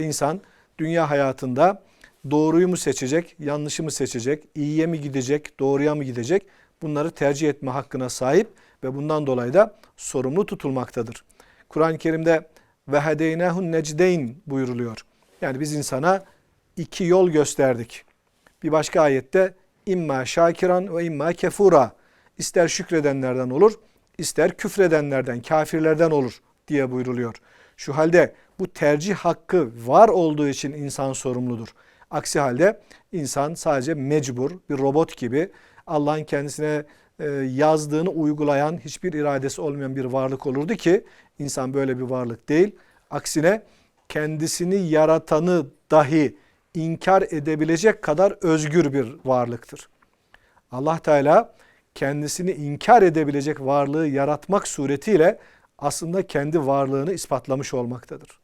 İnsan dünya hayatında doğruyu mu seçecek, yanlışı mı seçecek, iyiye mi gidecek, doğruya mı gidecek bunları tercih etme hakkına sahip ve bundan dolayı da sorumlu tutulmaktadır. Kur'an-ı Kerim'de ve hedeynehun necdeyn buyuruluyor. Yani biz insana iki yol gösterdik. Bir başka ayette imma şakiran ve imma kefura. İster şükredenlerden olur, ister küfredenlerden, kafirlerden olur diye buyruluyor. Şu halde bu tercih hakkı var olduğu için insan sorumludur. Aksi halde insan sadece mecbur, bir robot gibi Allah'ın kendisine e, yazdığını uygulayan, hiçbir iradesi olmayan bir varlık olurdu ki insan böyle bir varlık değil. Aksine kendisini yaratanı dahi inkar edebilecek kadar özgür bir varlıktır. Allah Teala kendisini inkar edebilecek varlığı yaratmak suretiyle aslında kendi varlığını ispatlamış olmaktadır.